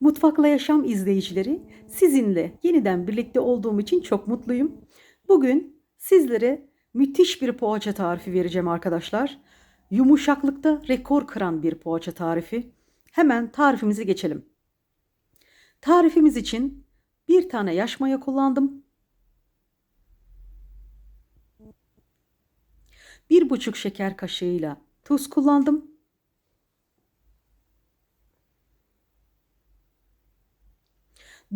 Mutfakla Yaşam izleyicileri, sizinle yeniden birlikte olduğum için çok mutluyum. Bugün sizlere müthiş bir poğaça tarifi vereceğim arkadaşlar. Yumuşaklıkta rekor kıran bir poğaça tarifi. Hemen tarifimize geçelim. Tarifimiz için bir tane yaş maya kullandım. Bir buçuk şeker kaşığıyla tuz kullandım.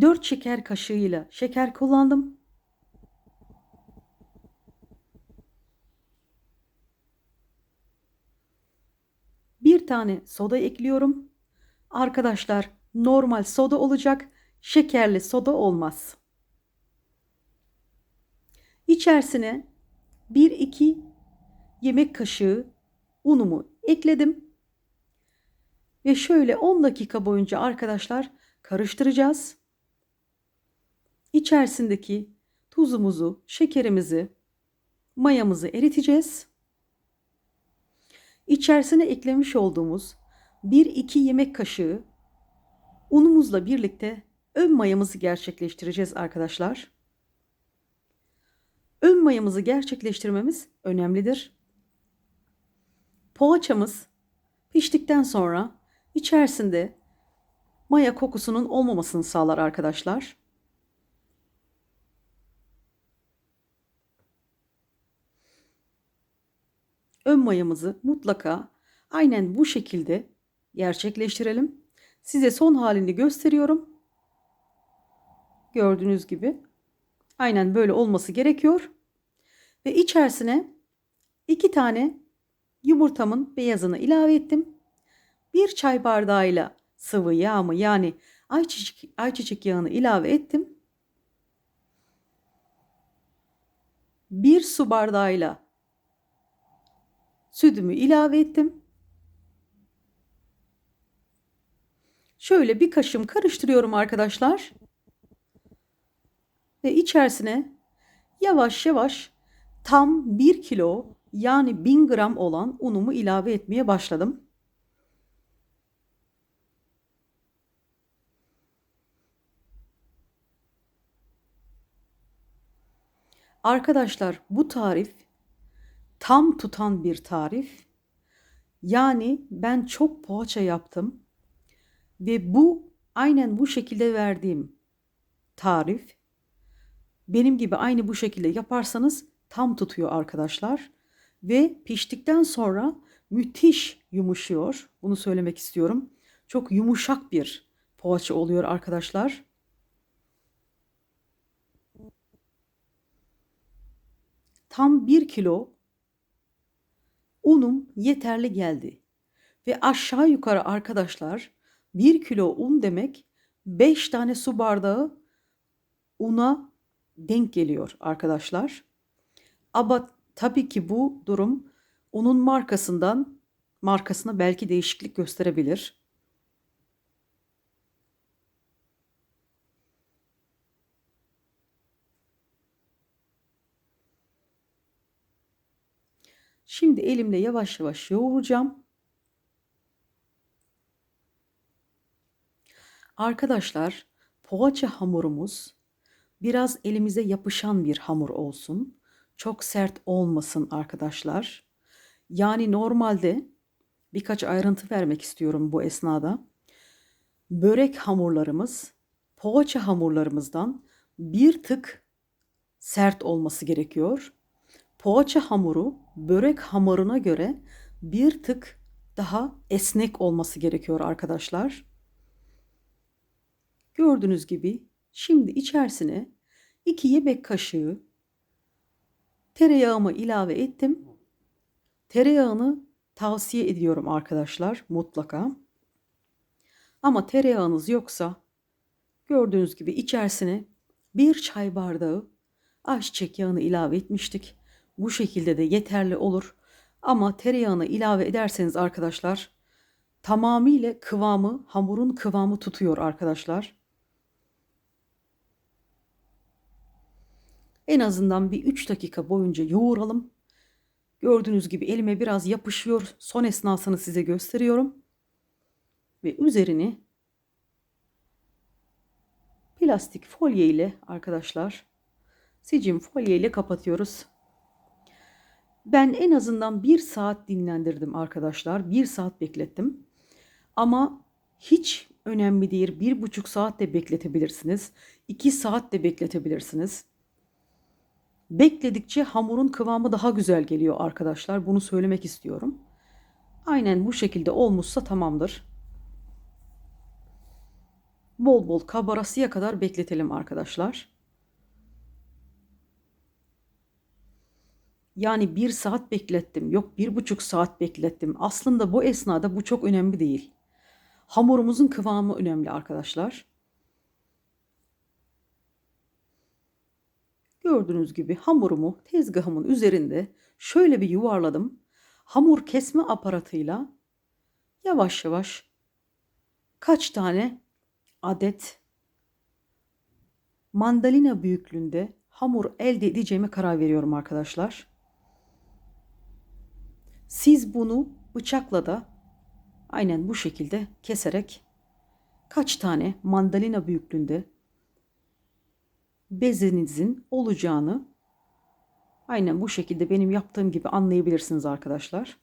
4 şeker kaşığıyla şeker kullandım. Bir tane soda ekliyorum. Arkadaşlar normal soda olacak. Şekerli soda olmaz. İçerisine 1-2 yemek kaşığı unumu ekledim. Ve şöyle 10 dakika boyunca arkadaşlar karıştıracağız. İçerisindeki tuzumuzu, şekerimizi, mayamızı eriteceğiz. İçerisine eklemiş olduğumuz 1-2 yemek kaşığı unumuzla birlikte ön mayamızı gerçekleştireceğiz arkadaşlar. Ön mayamızı gerçekleştirmemiz önemlidir. Poğaçamız piştikten sonra içerisinde maya kokusunun olmamasını sağlar arkadaşlar. Ön mayamızı mutlaka aynen bu şekilde gerçekleştirelim. Size son halini gösteriyorum. Gördüğünüz gibi aynen böyle olması gerekiyor. Ve içerisine iki tane yumurtamın beyazını ilave ettim. Bir çay bardağıyla sıvı yağımı yani ayçiçek, ayçiçek yağını ilave ettim. Bir su bardağıyla sütümü ilave ettim. Şöyle bir kaşım karıştırıyorum arkadaşlar. Ve içerisine yavaş yavaş tam 1 kilo yani 1000 gram olan unumu ilave etmeye başladım. Arkadaşlar bu tarif tam tutan bir tarif. Yani ben çok poğaça yaptım ve bu aynen bu şekilde verdiğim tarif benim gibi aynı bu şekilde yaparsanız tam tutuyor arkadaşlar ve piştikten sonra müthiş yumuşuyor. Bunu söylemek istiyorum. Çok yumuşak bir poğaça oluyor arkadaşlar. Tam 1 kilo unum yeterli geldi. Ve aşağı yukarı arkadaşlar 1 kilo un demek 5 tane su bardağı una denk geliyor arkadaşlar. Ama tabii ki bu durum unun markasından markasına belki değişiklik gösterebilir. Şimdi elimle yavaş yavaş yoğuracağım. Arkadaşlar poğaça hamurumuz biraz elimize yapışan bir hamur olsun. Çok sert olmasın arkadaşlar. Yani normalde birkaç ayrıntı vermek istiyorum bu esnada. Börek hamurlarımız poğaça hamurlarımızdan bir tık sert olması gerekiyor poğaça hamuru börek hamuruna göre bir tık daha esnek olması gerekiyor arkadaşlar. Gördüğünüz gibi şimdi içerisine 2 yemek kaşığı tereyağımı ilave ettim. Tereyağını tavsiye ediyorum arkadaşlar mutlaka. Ama tereyağınız yoksa gördüğünüz gibi içerisine bir çay bardağı ayçiçek yağını ilave etmiştik. Bu şekilde de yeterli olur. Ama tereyağını ilave ederseniz arkadaşlar tamamıyla kıvamı, hamurun kıvamı tutuyor arkadaşlar. En azından bir 3 dakika boyunca yoğuralım. Gördüğünüz gibi elime biraz yapışıyor. Son esnasını size gösteriyorum. Ve üzerini plastik folye ile arkadaşlar sicim folye ile kapatıyoruz. Ben en azından bir saat dinlendirdim arkadaşlar. Bir saat beklettim. Ama hiç önemli değil. Bir buçuk saat de bekletebilirsiniz. iki saat de bekletebilirsiniz. Bekledikçe hamurun kıvamı daha güzel geliyor arkadaşlar. Bunu söylemek istiyorum. Aynen bu şekilde olmuşsa tamamdır. Bol bol kabarasıya kadar bekletelim arkadaşlar. Yani bir saat beklettim. Yok bir buçuk saat beklettim. Aslında bu esnada bu çok önemli değil. Hamurumuzun kıvamı önemli arkadaşlar. Gördüğünüz gibi hamurumu tezgahımın üzerinde şöyle bir yuvarladım. Hamur kesme aparatıyla yavaş yavaş kaç tane adet mandalina büyüklüğünde hamur elde edeceğime karar veriyorum arkadaşlar. Siz bunu bıçakla da aynen bu şekilde keserek kaç tane mandalina büyüklüğünde bezinizin olacağını aynen bu şekilde benim yaptığım gibi anlayabilirsiniz arkadaşlar.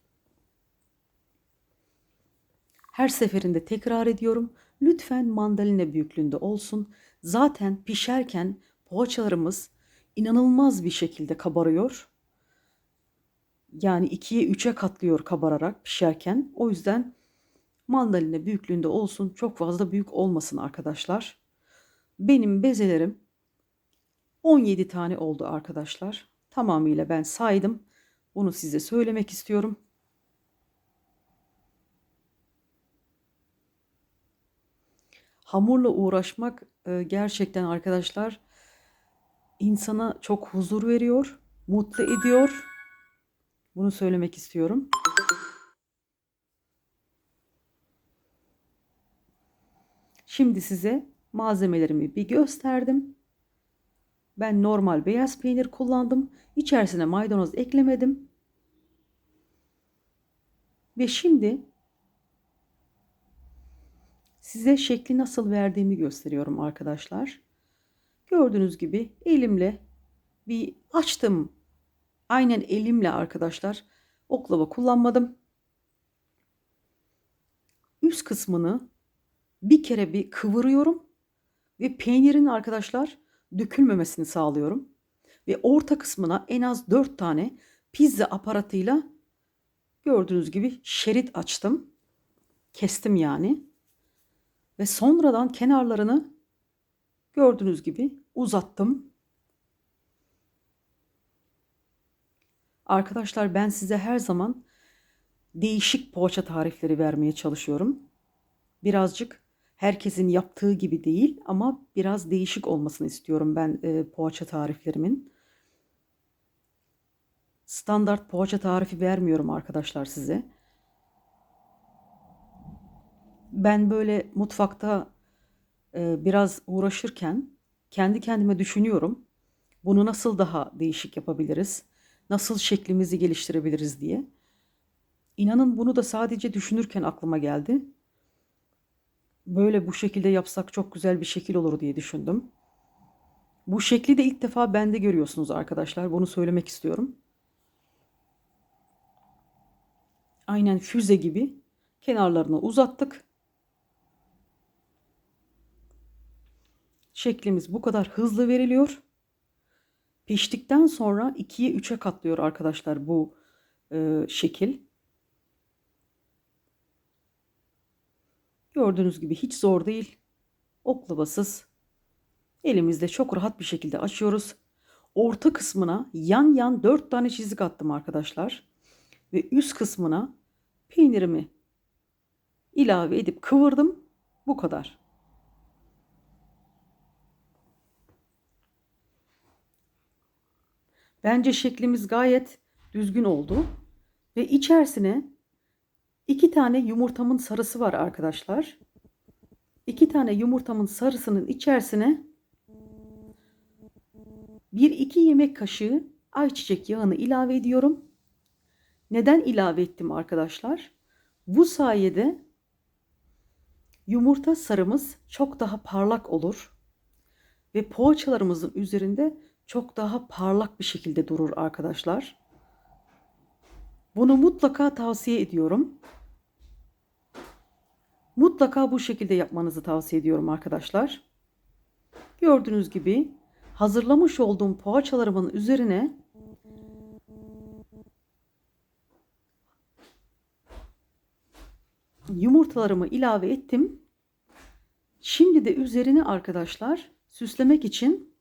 Her seferinde tekrar ediyorum. Lütfen mandalina büyüklüğünde olsun. Zaten pişerken poğaçalarımız inanılmaz bir şekilde kabarıyor. Yani ikiye üçe katlıyor kabararak pişerken. O yüzden mandalina büyüklüğünde olsun. Çok fazla büyük olmasın arkadaşlar. Benim bezelerim 17 tane oldu arkadaşlar. Tamamıyla ben saydım. Bunu size söylemek istiyorum. Hamurla uğraşmak e, gerçekten arkadaşlar insana çok huzur veriyor, mutlu ediyor. Bunu söylemek istiyorum. Şimdi size malzemelerimi bir gösterdim. Ben normal beyaz peynir kullandım. İçerisine maydanoz eklemedim. Ve şimdi size şekli nasıl verdiğimi gösteriyorum arkadaşlar. Gördüğünüz gibi elimle bir açtım. Aynen elimle arkadaşlar. Oklava kullanmadım. Üst kısmını bir kere bir kıvırıyorum ve peynirin arkadaşlar dökülmemesini sağlıyorum. Ve orta kısmına en az 4 tane pizza aparatıyla gördüğünüz gibi şerit açtım. Kestim yani. Ve sonradan kenarlarını gördüğünüz gibi uzattım. Arkadaşlar ben size her zaman değişik poğaça tarifleri vermeye çalışıyorum. Birazcık herkesin yaptığı gibi değil ama biraz değişik olmasını istiyorum ben e, poğaça tariflerimin. Standart poğaça tarifi vermiyorum arkadaşlar size. Ben böyle mutfakta e, biraz uğraşırken kendi kendime düşünüyorum. Bunu nasıl daha değişik yapabiliriz? Nasıl şeklimizi geliştirebiliriz diye. İnanın bunu da sadece düşünürken aklıma geldi böyle bu şekilde yapsak çok güzel bir şekil olur diye düşündüm. Bu şekli de ilk defa bende görüyorsunuz arkadaşlar. Bunu söylemek istiyorum. Aynen füze gibi kenarlarını uzattık. Şeklimiz bu kadar hızlı veriliyor. Piştikten sonra 2'ye 3'e katlıyor arkadaşlar bu e, şekil. Gördüğünüz gibi hiç zor değil. Oklavasız. Elimizde çok rahat bir şekilde açıyoruz. Orta kısmına yan yan 4 tane çizik attım arkadaşlar. Ve üst kısmına peynirimi ilave edip kıvırdım. Bu kadar. Bence şeklimiz gayet düzgün oldu. Ve içerisine İki tane yumurtamın sarısı var arkadaşlar. İki tane yumurtamın sarısının içerisine bir iki yemek kaşığı ayçiçek yağını ilave ediyorum. Neden ilave ettim arkadaşlar? Bu sayede yumurta sarımız çok daha parlak olur. ve poğaçalarımızın üzerinde çok daha parlak bir şekilde durur arkadaşlar. Bunu mutlaka tavsiye ediyorum. Mutlaka bu şekilde yapmanızı tavsiye ediyorum arkadaşlar. Gördüğünüz gibi hazırlamış olduğum poğaçalarımın üzerine yumurtalarımı ilave ettim. Şimdi de üzerine arkadaşlar süslemek için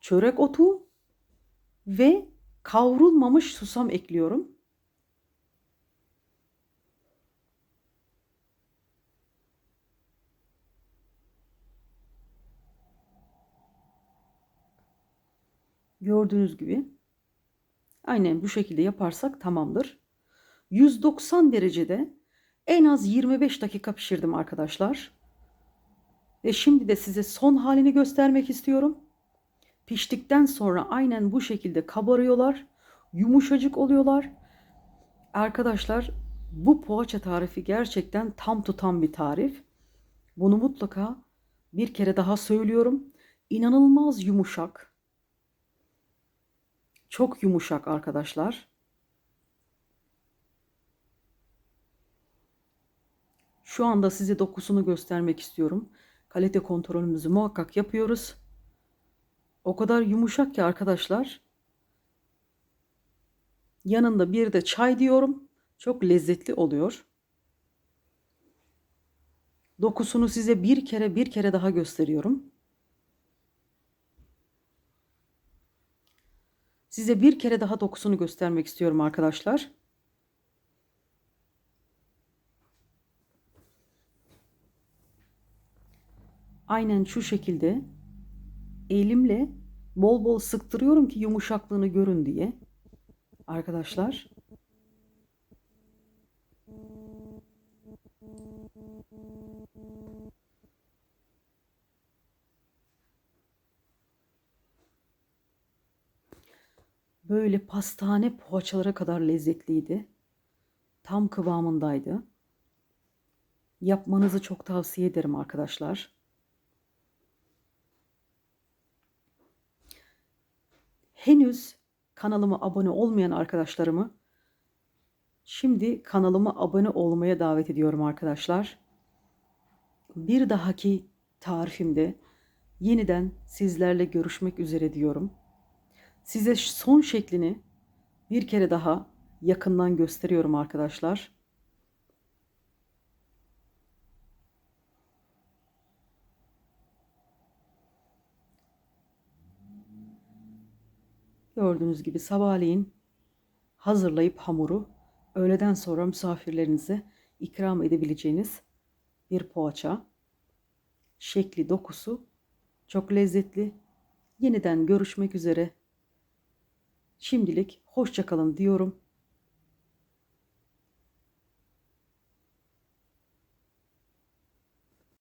çörek otu ve kavrulmamış susam ekliyorum. Gördüğünüz gibi aynen bu şekilde yaparsak tamamdır. 190 derecede en az 25 dakika pişirdim arkadaşlar. Ve şimdi de size son halini göstermek istiyorum. Piştikten sonra aynen bu şekilde kabarıyorlar. Yumuşacık oluyorlar. Arkadaşlar bu poğaça tarifi gerçekten tam tutan bir tarif. Bunu mutlaka bir kere daha söylüyorum. İnanılmaz yumuşak. Çok yumuşak arkadaşlar. Şu anda size dokusunu göstermek istiyorum. Kalite kontrolümüzü muhakkak yapıyoruz. O kadar yumuşak ki arkadaşlar. Yanında bir de çay diyorum. Çok lezzetli oluyor. Dokusunu size bir kere bir kere daha gösteriyorum. Size bir kere daha dokusunu göstermek istiyorum arkadaşlar. Aynen şu şekilde elimle bol bol sıktırıyorum ki yumuşaklığını görün diye. Arkadaşlar. Böyle pastane poğaçalara kadar lezzetliydi. Tam kıvamındaydı. Yapmanızı çok tavsiye ederim arkadaşlar. Henüz kanalıma abone olmayan arkadaşlarımı şimdi kanalıma abone olmaya davet ediyorum arkadaşlar. Bir dahaki tarifimde yeniden sizlerle görüşmek üzere diyorum. Size son şeklini bir kere daha yakından gösteriyorum arkadaşlar. Gördüğünüz gibi sabahleyin hazırlayıp hamuru öğleden sonra misafirlerinize ikram edebileceğiniz bir poğaça. Şekli, dokusu çok lezzetli. Yeniden görüşmek üzere. Şimdilik hoşçakalın diyorum.